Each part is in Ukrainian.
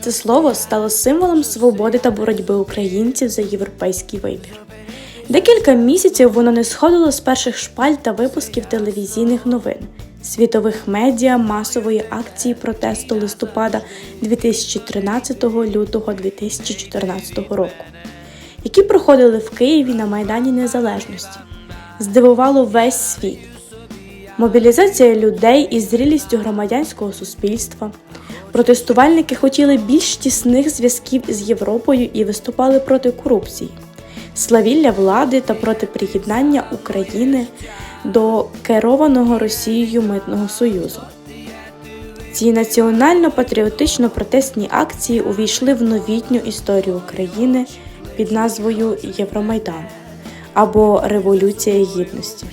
Це слово стало символом свободи та боротьби українців за європейський вибір. Декілька місяців воно не сходило з перших шпальт та випусків телевізійних новин, світових медіа, масової акції протесту листопада 2013 лютого 2014 року, які проходили в Києві на Майдані Незалежності. Здивувало весь світ. Мобілізація людей із зрілістю громадянського суспільства. Протестувальники хотіли більш тісних зв'язків з Європою і виступали проти корупції, славілля влади та проти приєднання України до керованого Росією митного союзу. Ці національно-патріотично-протестні акції увійшли в новітню історію України під назвою Євромайдан або Революція Гідності.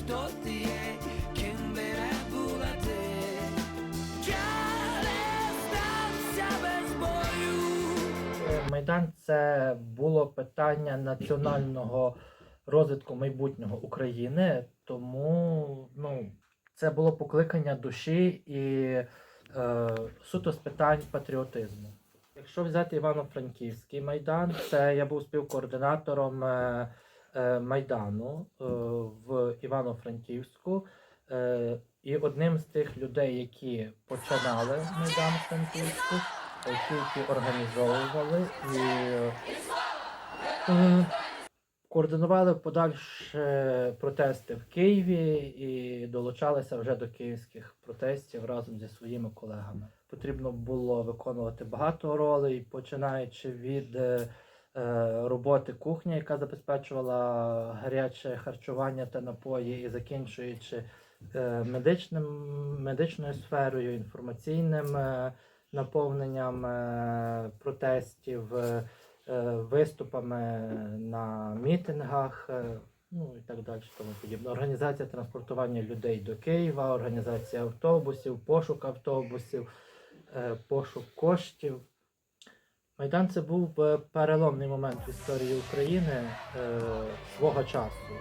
Майдан це було питання національного розвитку майбутнього України, тому ну, це було покликання душі і е, суто з питань патріотизму. Якщо взяти Івано-Франківський майдан, це я був співкоординатором е, е, майдану е, в Івано-Франківську. Е, і одним з тих людей, які починали майдан Франківську, які, організовували і е, координували подальші протести в Києві і долучалися вже до київських протестів разом зі своїми колегами. Потрібно було виконувати багато ролей, починаючи від е, е, роботи кухні, яка забезпечувала гаряче харчування та напої, і закінчуючи е, медичним, медичною сферою, інформаційним наповненням е, протестів, е, е, виступами на мітингах. Ну і так далі, тому подібне. Організація транспортування людей до Києва, організація автобусів, пошук автобусів, пошук коштів. Майдан це був переломний момент в історії України свого часу,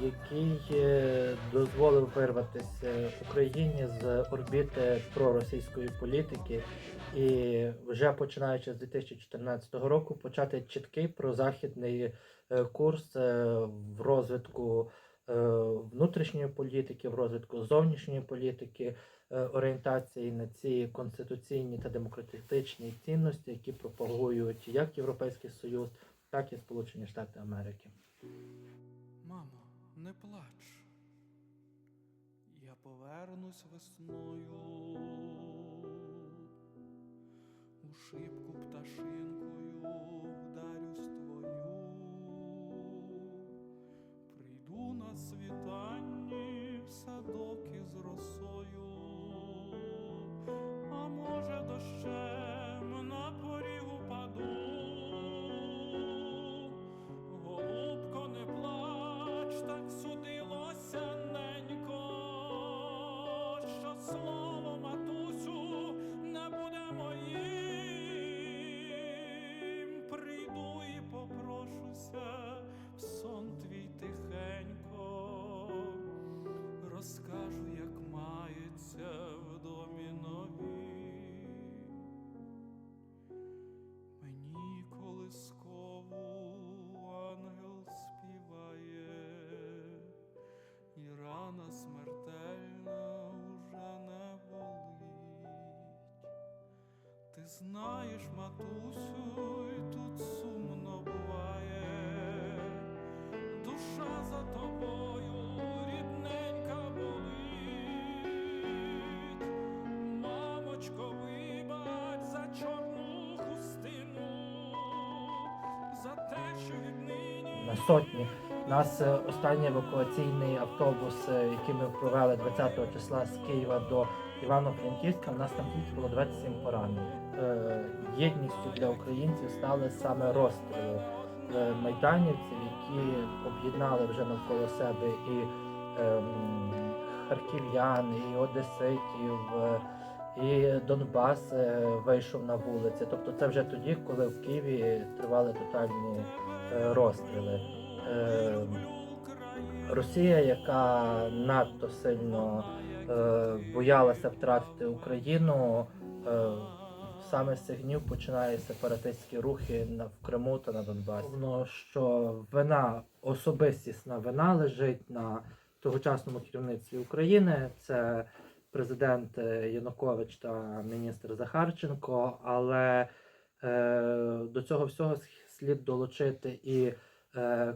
який е, дозволив вирватися Україні з орбіти проросійської політики і вже починаючи з 2014 року почати чіткий прозахідний е, курс е, в розвитку е, внутрішньої політики, в розвитку зовнішньої політики, е, орієнтації на ці конституційні та демократичні цінності, які пропагують як Європейський Союз, так і Сполучені Штати Америки. Не плач. Я повернусь весною. У шибку пташинкою вдарю твою. Знаєш, матусю, і тут сумно буває, душа за тобою рідненька болить. Мамочко, вибач за чорну хустину, за те, що віднині. на сотні. Нас е, останній евакуаційний автобус, е, який ми провели 20 числа з Києва до Івано-Франківська, у нас там тільки було 27 поранених. Е, Єдністю для українців стали саме розстріли майданівців, які об'єднали вже навколо себе і ем, харків'ян, і одеситів, і Донбас вийшов на вулиці. Тобто це вже тоді, коли в Києві тривали тотальні розстріли. Е, Росія, яка надто сильно е, боялася втратити Україну, е, саме з цих днів починаються сепаратистські рухи на в Криму та на Донбасі. Воно що вина, особистісна вина лежить на тогочасному керівництві України. Це президент е, Янукович та міністр Захарченко. Але до цього всього слід долучити і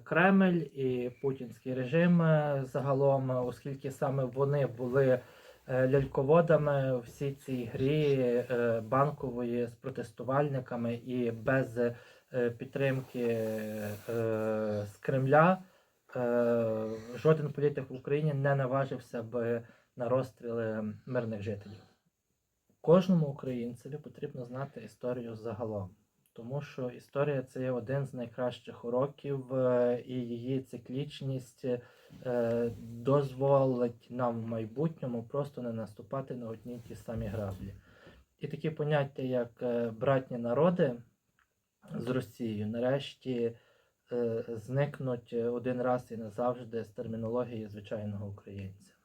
Кремль, і путінський режим е, загалом, е, оскільки саме вони були е, ляльководами у всій цій грі е, банкової з протестувальниками і без е, підтримки е, з Кремля. е, Жоден політик в Україні не наважився би на розстріли мирних жителів. Кожному українцеві потрібно знати історію загалом, тому що історія це є один з найкращих уроків, е, і її циклічність е, дозволить нам в майбутньому просто не наступати на одні й ті самі граблі. І такі поняття, як е, братні народи з Росією, нарешті зникнуть один раз і назавжди з термінології звичайного українця.